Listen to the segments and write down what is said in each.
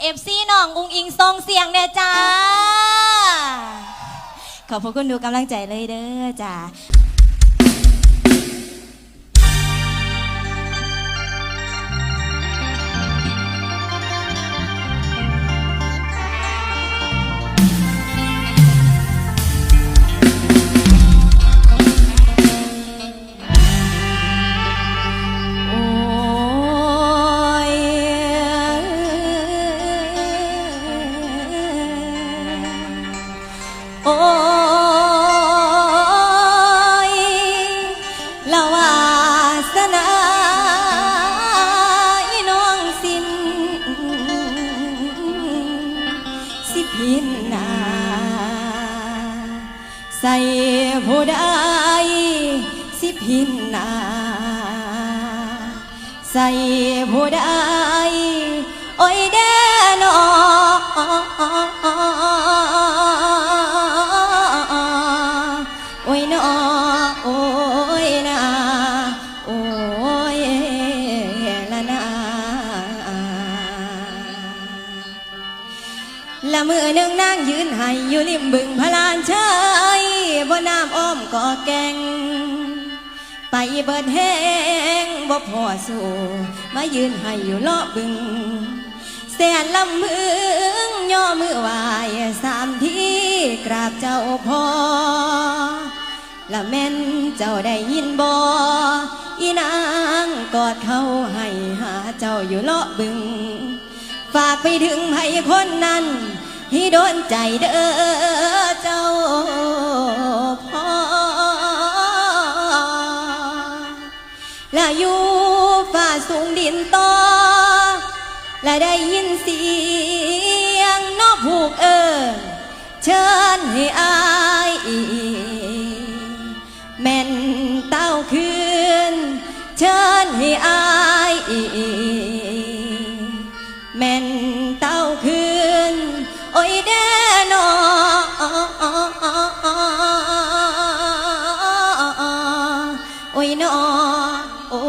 เอฟซีน้องอุงอิงทรงเสียงเนี่ยจ้า ขอบคุณดูกำลังใจเลยเด้อจ้าิพินนาใส่ผู้ใดสิพินนาใส่ผู้ใดโอ้ยแด่นอ ยืนให้อยู่ริมบึงพลานชายบนน้ำอ้อมก่อแกง ไปเบิดแห้งบ่พอสู่มายืนให้อยู่เลาะบึง แสนลำมืองย่อมือวายสามที่กราบเจ้าพอละแม่นเจ้าได้ยินบ่อีนางกอดเขาให้หาเจ้าอยู่เลาะบึง ฝากไปถึงไผคนนั้น ให้โดนใจเด้อเจ้าพ่อและอยู่ฝ่าสูงดินต่อและได้ยินเสียงนอกผูกเออเชิญให้อายแม่นเต้าคืนเชิญให้อาย โอ้ยนอโอ้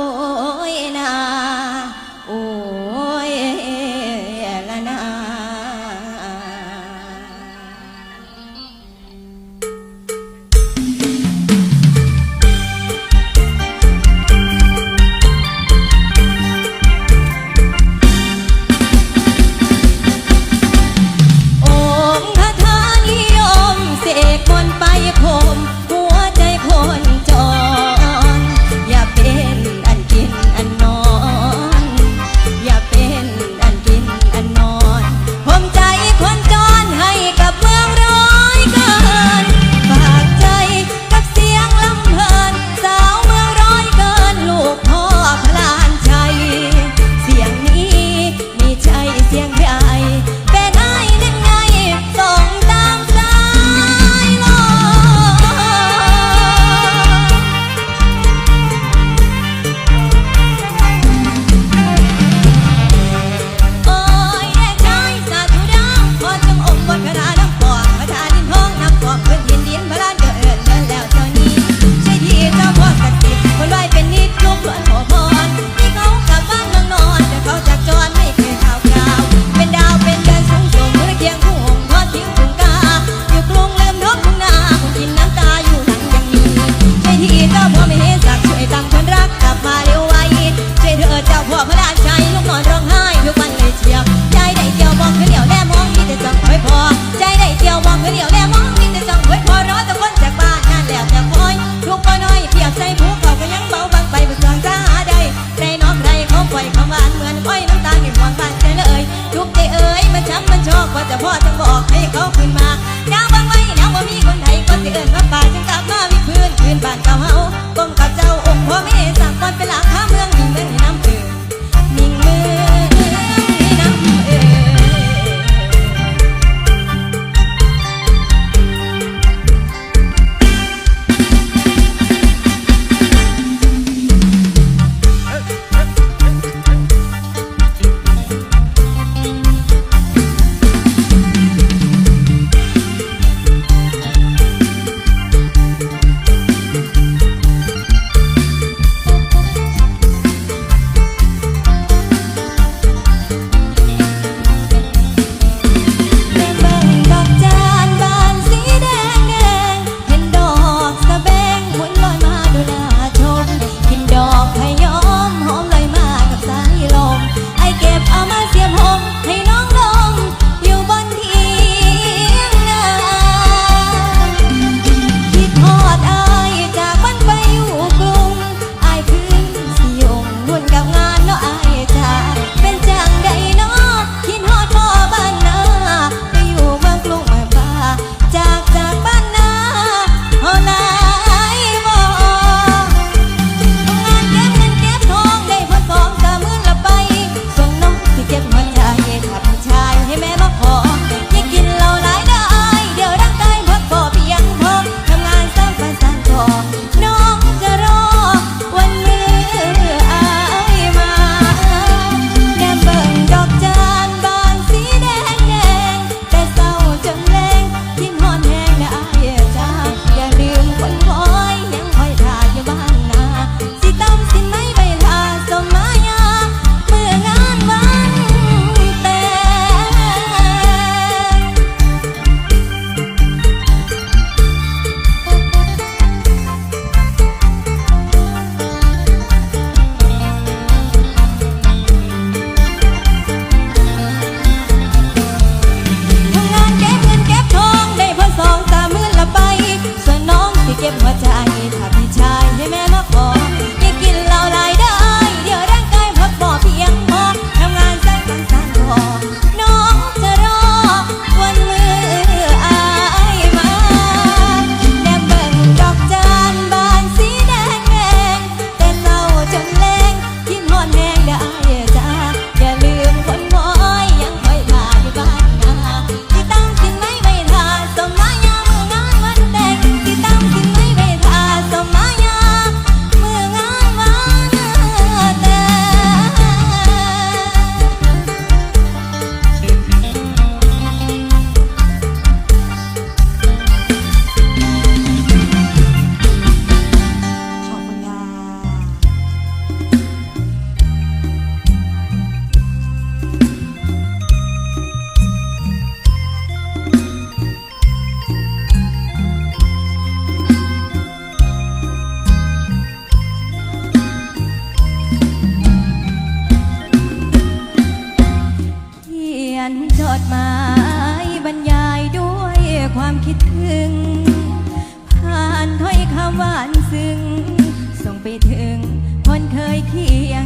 pia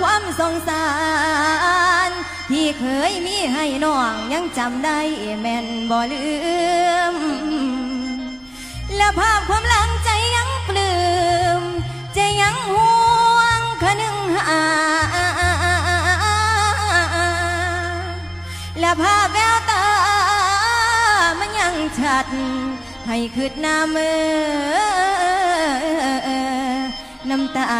ความสงสาร ที่เคยมีให้น้องยังจำได้แม่นบ่ลืม และภาพความหลังใจยังปลืมใจยังห่วงคนึงหา และภาพแววตามันยังชัด ให้คืดหน้ามือน้ำตา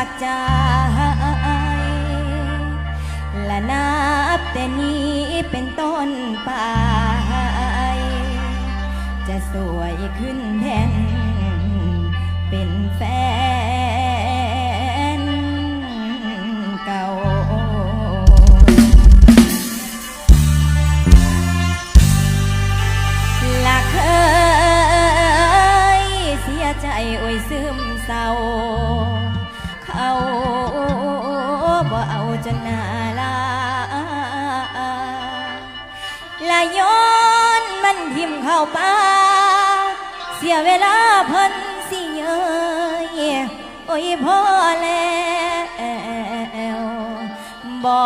ากจและนับแต่นี้เป็นต้นไป จะสวยขึ้นแทนเป็นแฟน ข้าป้าเสียเวลาพันสิเยยโอ้ยพ่อแล้วบ่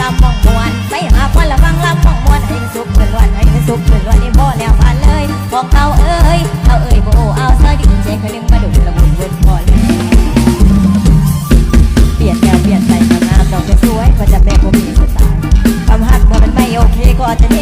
ลำมองมวนไปหาพ่ละฟังลำมองมวนให้สุขเปิดวันให้สุขเปิดวันนี่บแล้วผ่นเลยบอกเอาเอ้ยเอาเอ้ยบ่เอาซอยดึงใจคนนึงมาดูละมุนเวิร์ดพอลยเปลี่ยนแนวเปลี่ยนใจมาน้ำดอกจะสวยก็จะแม่ก็มีสไตายความหักมันไม่โอเคก็จะเท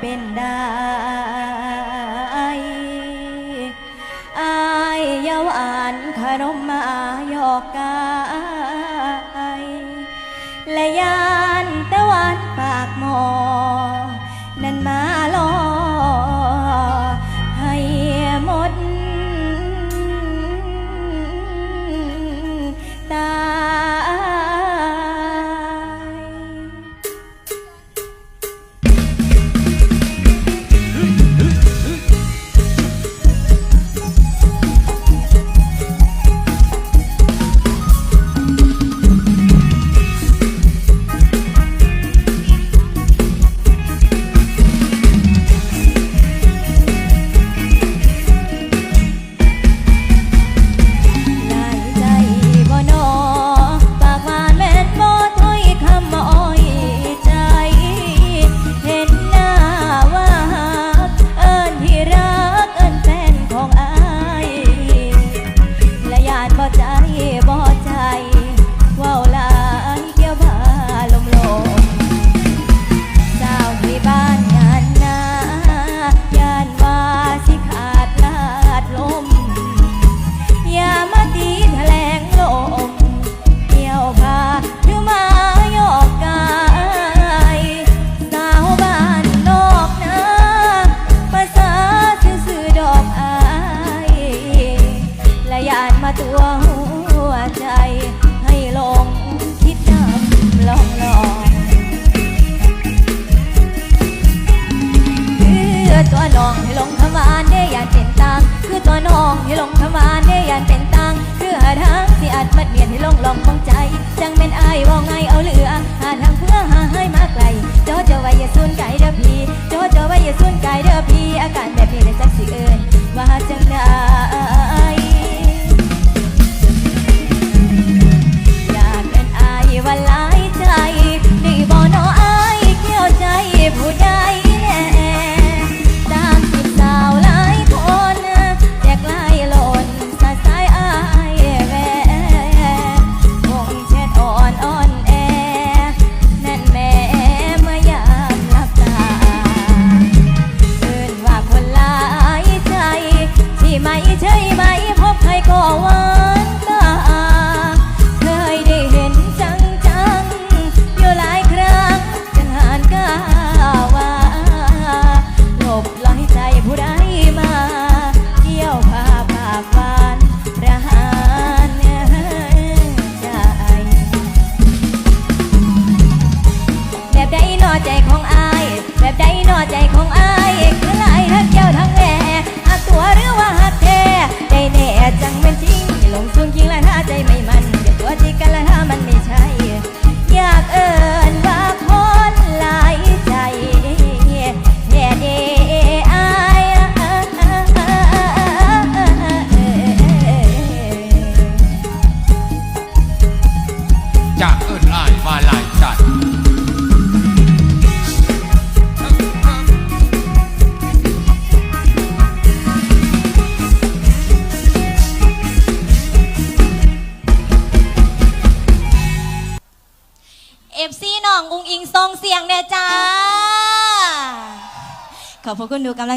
เป็นได้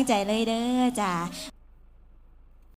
ใจเลยได้